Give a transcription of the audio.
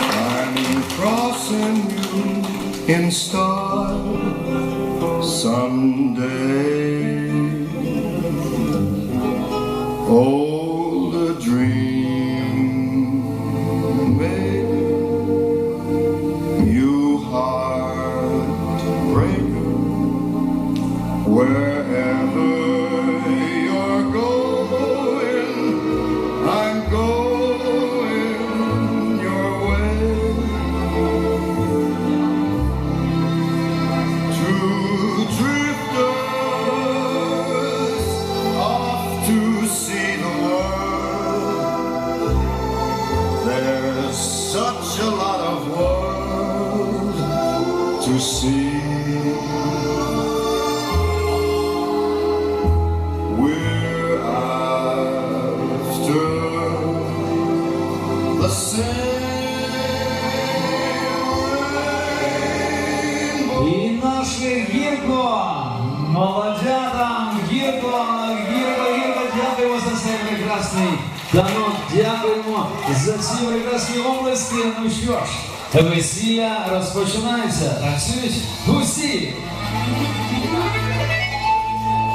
I'm crossing you in style someday. Oh, the dream maker, you heartbreaker, wherever such a lot of world to see. We're after the same rainbow. І наше гірко, дякуємо за цей прекрасний танок, дякуємо за ці прекрасні області. Ну що ж, весілля розпочинається, танцюють усі.